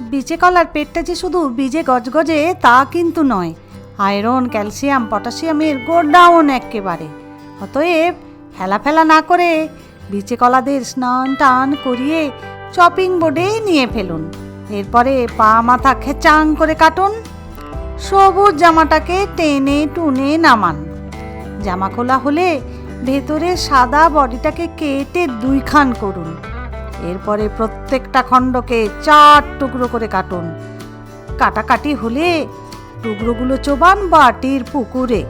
বিচে কলার পেটটা যে শুধু বীজে গজগজে, তা কিন্তু নয়। আয়রন, ক্যালসিয়াম, পটাশিয়ামের গোডাউন একেবারে। অতএব হেলা ফেলা না করে বিচে কলাদের স্নান টান করিয়ে চপিং বোর্ডে নিয়ে ফেলুন। এরপরে পা মাথা খেচাং করে কাটুন। সবুজ জামাটাকে টেনে টুনে নামান। জামা খোলা হলে ভেতরে সাদা বডিটাকে কেটে দুইখান করুন। এরপরে প্রত্যেকটা খণ্ডকে চার টুকরো করে কাটুন। কাটাকাটি হলে টুকরোগুলো চোবান বাটির পুকুরে।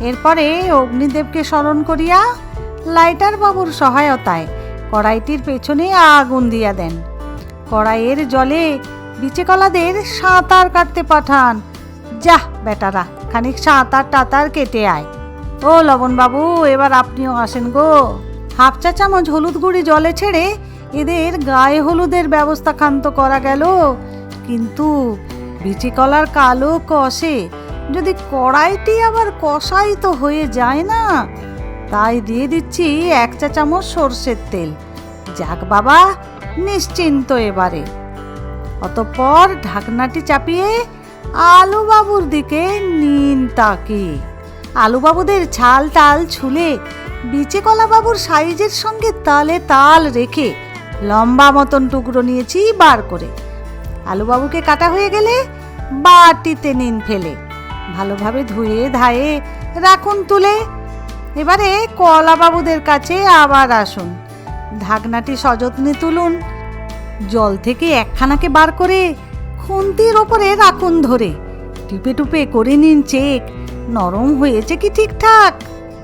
এরপরে অগ্নিদেবকে স্মরণ করিয়া লাইটার বাবুর সহায়তায় কড়াইটির পেছনে আগুন দিয়া দেন। কড়াইয়ের জলে বিচে কলাদের সাঁতার কাটতে পাঠান। যাহ বেটারা, খানিক সাঁতার টাতার কেটে আয়। ও লবণ বাবু এবার আপনিও আসেন গো। হাফ চা চামচ হলুদ গুঁড়ি জলে ছেড়ে এদের গায়ে হলুদের ব্যবস্থা ক্ষান্ত করা গেল। কিন্তু বিচি কলার কালো কষে যদি কড়াইটি আবার কষাই তো হয়ে যায় না, তাই দিয়ে দিচ্ছি এক চা চামচ সর্ষের তেল। যাক বাবা, নিশ্চিন্ত এবারে। অতঃপর ঢাকনাটি চাপিয়ে আলু বাবুর দিকে নিন তাকে আলু বাবুদের ছাল টাল ছুলে বিচে কলা বাবুর সাইজের সঙ্গে তালে তাল রেখে লম্বা মতন টুকরো নিয়েছি বার করে। আলুবাবুকে কাটা হয়ে গেলে বাটিতে নিন ফেলে। ভালোভাবে ধুয়ে ধায়ে রাখুন তুলে। এবারে কলাবাবুদের কাছে আবার আসুন। ঢাকনাটি সযত্নে তুলুন। জল থেকে একখানাকে বার করে খুন্তির ওপরে রাখুন ধরে। টিপে টুপে করে নিন চেক। নরম হয়েছে কি ঠিকঠাক?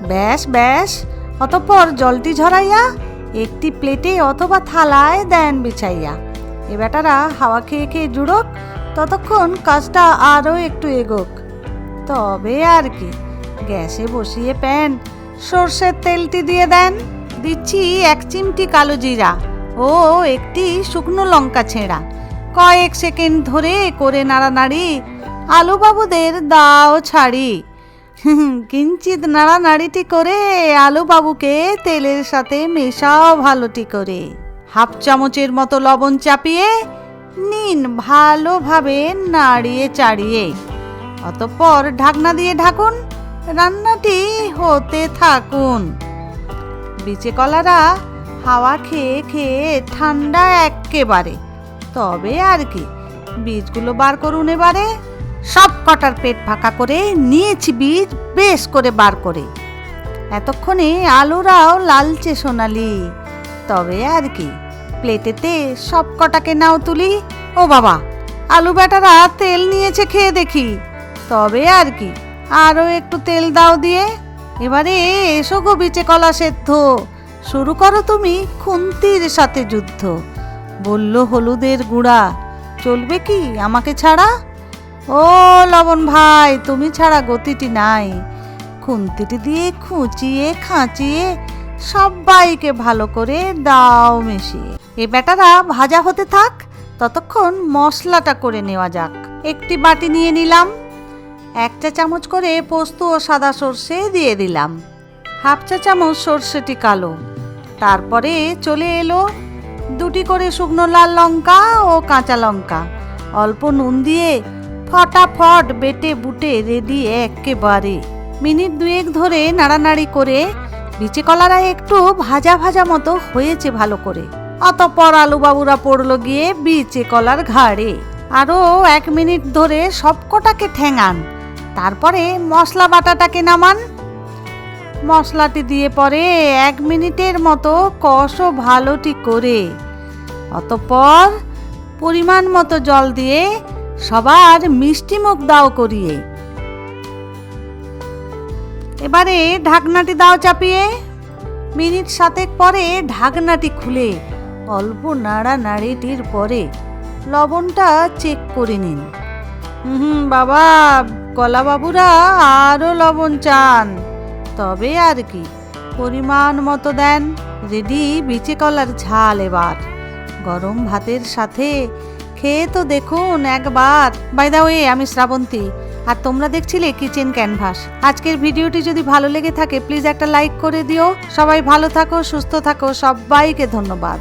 ব্যাস ব্যাস। অতঃপর জলটি ঝরাইয়া একটি প্লেটে অথবা থালায় দেন বিছাইয়া। এ বেটারা হাওয়া খেয়ে খেয়ে জুড়োক, ততক্ষণ কাজটা আরও একটু এগোক। তবে আর কি, গ্যাসে বসিয়ে প্যান, সর্ষের তেলটি দিয়ে দেন। দিচ্ছি এক চিমটি কালো জিরা ও একটি শুকনো লঙ্কা ছেঁড়া। কয়েক সেকেন্ড ধরে করে নাড়ানাড়ি আলুবাবুদের দাও ছাড়ি। কিঞ্চিত নাড়ানাড়িটি করে আলুবাবুকে তেলের সাথে মেশাও ভালোটি করে। হাফ চামচের মতো লবণ চাপিয়ে নিন ভালোভাবে নাড়িয়ে চাড়িয়ে। অতঃপর ঢাকনা দিয়ে ঢাকুন, রান্নাটি হতে থাকুন। বিচে কলারা হাওয়া খেয়ে খেয়ে ঠান্ডা একেবারে। তবে আর কি, বীজগুলো বার করুন এবারে। সব কটার পেট ফাঁকা করে নিয়েছি বীজ, বেশ করে বার করে। এতক্ষণে আলুরাও লালচে সোনালি। তবে আর কি, প্লেটেতে সব কটাকে নাও তুলি। ও বাবা, আলু বেটারা তেল নিয়েছে খেয়ে দেখি। তবে আর কি, আরও একটু তেল দাও দিয়ে। এবারে এসো গো বিচে কলা সেদ্ধ। শুরু করো তুমি খুন্তির সাথে যুদ্ধ। বলল হলুদের গুঁড়া। চলবে কি আমাকে ছাড়া? ও লবণ ভাই, তুমি ছাড়া গতিটি নাই। খুন্তিটি দিয়ে খুঁচিয়ে খাঁচিয়ে সবাইকে ভালো করে দাও মিশিয়ে। এ বেটারা ভাজা হতে থাক, ততক্ষণ মশলাটা করে নেওয়া যাক। একটি বাটি নিয়ে নিলাম, এক চা চামচ করে পোস্ত ও সাদা সর্ষে দিয়ে দিলাম। হাফ চা চামচ সর্ষেটি কালো। তারপরে চলে এলো দুটি করে শুকনো লাল লঙ্কা ও কাঁচা লঙ্কা। অল্প নুন দিয়ে ফটাফট বেটে বুটে রেডি একেবারে। মিনিট দুয়েক ধরে নাড়ানাড়ি করে বিচে কলারা একটু ভাজা ভাজা মতো হয়েছে ভালো করে। অতঃপর আলুবাবুরা পড়ল গিয়ে বিচে কলার ঘাড়ে। আরও এক মিনিট ধরে সবকটাকে ঠেঙান। তারপরে মশলা বাটাটাকে নামান। মশলাটি দিয়ে পরে এক মিনিটের মতো কষো ভালোটি করে। অতঃপর পরিমাণ মতো জল দিয়ে সবার মিষ্টি মুখ দাও করিয়ে। এবারে ঢাকনাটি দাও চাপিয়ে। মিনিট সাতেক পরে ঢাকনাটি খুলে। অল্প নাড়া নাড়িটির পরে লবণটা চেক করে নিন। হুম বাবা কলা বাবুরা আরও লবণ চান। তবে আর কি, পরিমাণ মতো দেন। রেডি বিচে কলার ঝাল এবার। গরম ভাতের সাথে খেয়ে তো দেখুন একবার। বাই দা ওয়ে আমি শ্রাবন্তী। আর তোমরা দেখছিলে কিচেন ক্যানভাস। আজকের ভিডিওটি যদি ভালো লেগে থাকে প্লিজ একটা লাইক করে দিও। সবাই ভালো থাকো, সুস্থ থাকো, সবাইকে ধন্যবাদ।